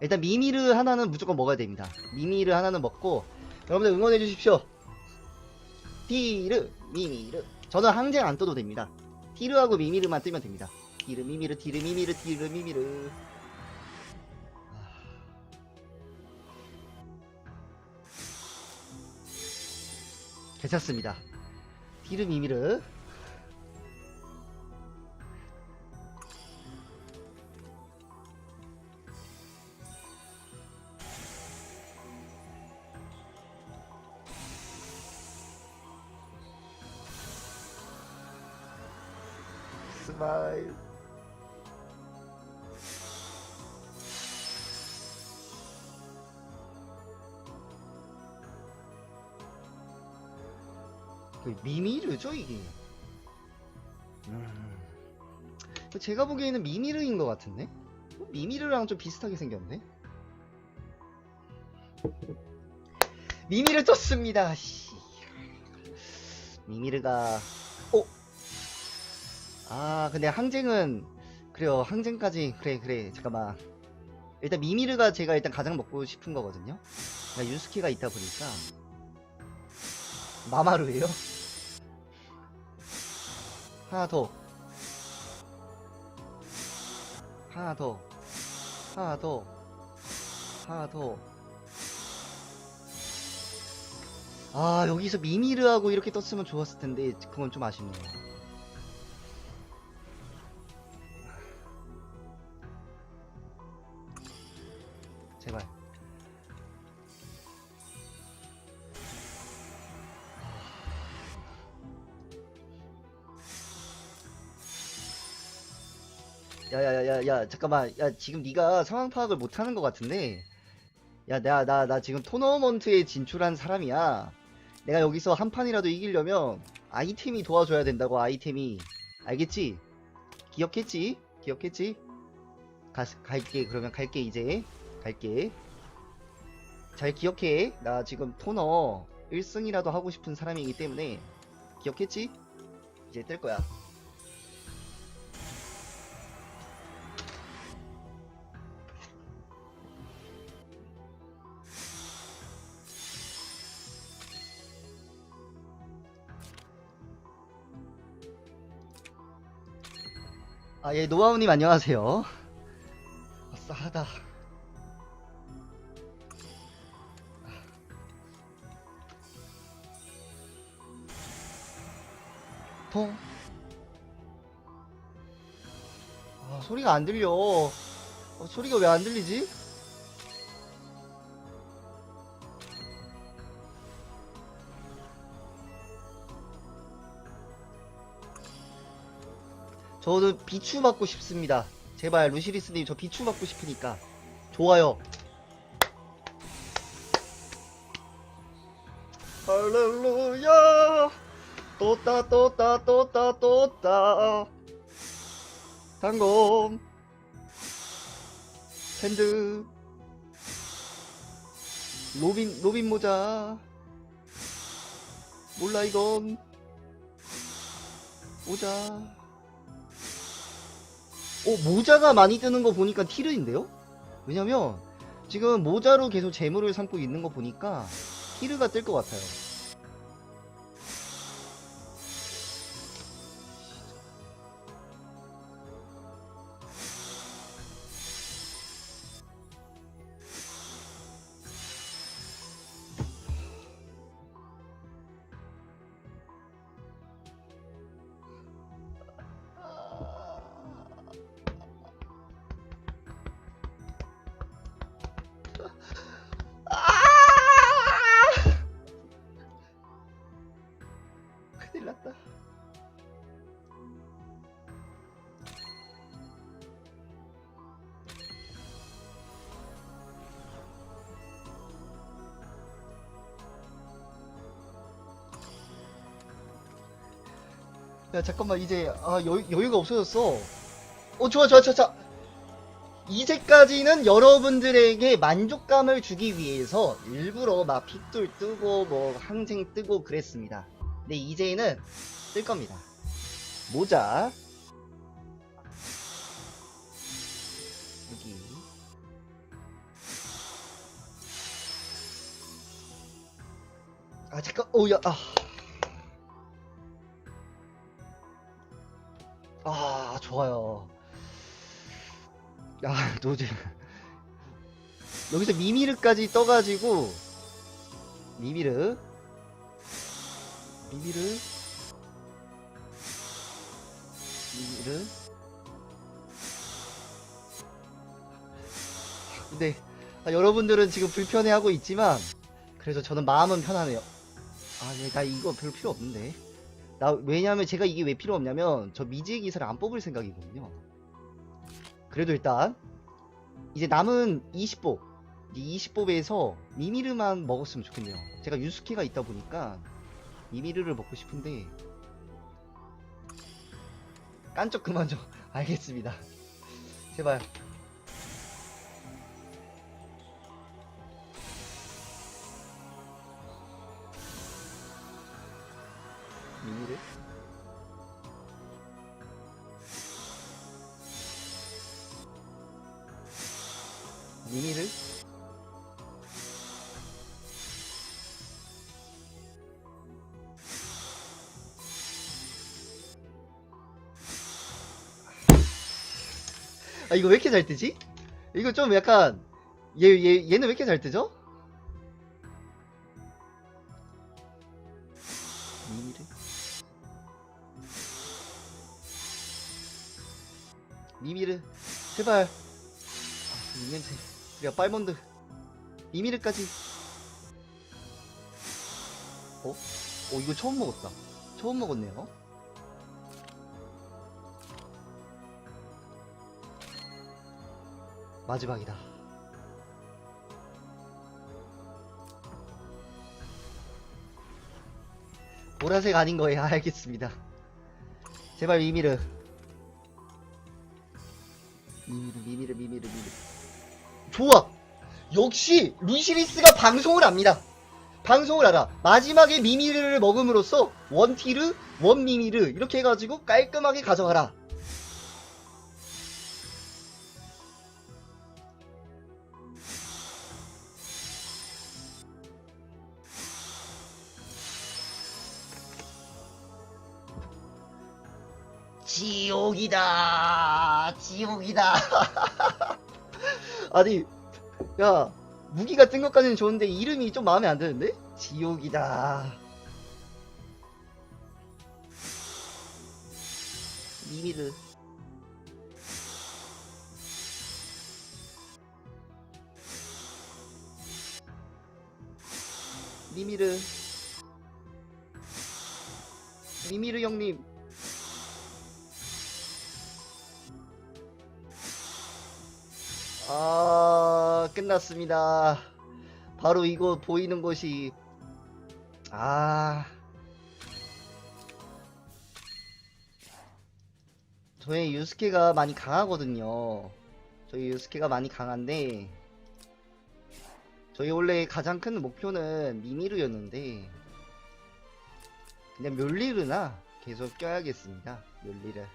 일단 미미르 하나는 무조건 먹어야 됩니다. 미미르 하나는 먹고 여러분들 응원해 주십시오. 티르 미미르 저는 항쟁 안 떠도 됩니다. 티르하고 미미르만 뜨면 됩니다. 티르 미미르 티르 미미르 티르 미미르 괜찮습니다. 티르 미미르 스마일 그 미미르죠 이게 음. 그 제가 보기에는 미미르인 것 같은데 어, 미미르랑 좀 비슷하게 생겼네 미미르 떴습니다 씨. 미미르가 어? 아 근데 항쟁은 그래요. 항쟁까지 그래 그래. 잠깐만. 일단 미미르가 제가 일단 가장 먹고 싶은 거거든요. 그러니까 유스키가 있다 보니까. 마마루예요? 하나 더. 하나 더. 하나 더. 하나 더아 여기서 미미르하고 이렇게 떴으면 좋았을 텐데 그건 좀 아쉽네요 제발. 야야야야 잠깐만 야 지금 네가 상황 파악을 못하는 것 같은데 야나나나 지금 토너먼트에 진출한 사람이야 내가 여기서 한 판이라도 이기려면 아이템이 도와줘야 된다고 아이템이 알겠지? 기억했지? 기억했지? 가, 갈게 그러면 갈게 이제 갈게. 잘 기억해. 나 지금 토너 1승이라도 하고 싶은 사람이기 때문에 기억했지? 이제 뜰 거야. 아 예 노아우님 안녕하세요. 아싸하다 통. 아, 소리가 안 들려. 어, 소리가 왜 안 들리지? 저는 비추 받고 싶습니다. 제발 루시리스님 저 비추 받고 싶으니까 좋아요. 할렐루야. 또따 또따 또따 또따. 단검 핸드. 로빈 로빈 모자. 몰라 이건. 모자. 오 모자가 많이 뜨는 거 보니까 티르인데요? 왜냐면 지금 모자로 계속 재물을 삼고 있는 거 보니까 티르가 뜰 것 같아요 큰일 났다. 야 잠깐만 이제 아 여유, 여유가 없어졌어. 어 좋아 좋아 좋아 좋아. 이제까지는 여러분들에게 만족감을 주기 위해서 일부러 막 픽돌 뜨고 뭐 항쟁 뜨고 그랬습니다. 근데 이제는 쓸 겁니다. 모자. 여기. 아, 잠깐, 오야, 아. 아, 좋아요. 야, 노즈. 여기서 미미르까지 떠가지고, 미미르. 미미르 미미르 근데 아, 여러분들은 지금 불편해하고 있지만 그래서 저는 마음은 편하네요 아, 네, 나 이거 별로 필요 없는데. 나, 왜냐면 제가 이게 왜 필요 없냐면, 저 미지의 기사를 안 뽑을 생각이거든요. 그래도 일단, 이제 남은 20보, 이 20보에서 미미르만 먹었으면 좋겠네요. 제가 유스케가 있다 보니까, 미미르를 먹고 싶은데, 깐쪽 그만 좀, 알겠습니다. 제발. 미미르? 미미르? 아 이거 왜 이렇게 잘 뜨지? 이거 좀 약간 얘, 얘, 얘는 왜 이렇게 잘 뜨죠? 미미르? 제발 아, 이 냄새 우리가 빨몬드 미미르까지 어? 어 이거 처음 먹었다 처음 먹었네요 마지막이다. 보라색 아닌 거예요 알겠습니다. 제발 미미르. 미미르 미미르 미미르 미미르. 좋아! 역시 루시리스가 방송을 합니다. 방송을 알아 마지막에 미미르를 먹음으로써 원티르 원미미르 이렇게 해가지고 깔끔하게 가져가라 지옥이다. 지옥이다. 아니 야 무기 같은 것까지는 좋은데 이름이 좀 마음에 안 드는데? 지옥이다. 미미르 미미르. 미미르 형님 아, 끝났습니다. 바로 이거 보이는 곳이, 아. 저희 유스케가 많이 강하거든요. 저희 유스케가 많이 강한데, 저희 원래 가장 큰 목표는 미미르였는데, 그냥 멸리르나 계속 껴야겠습니다. 멸리르.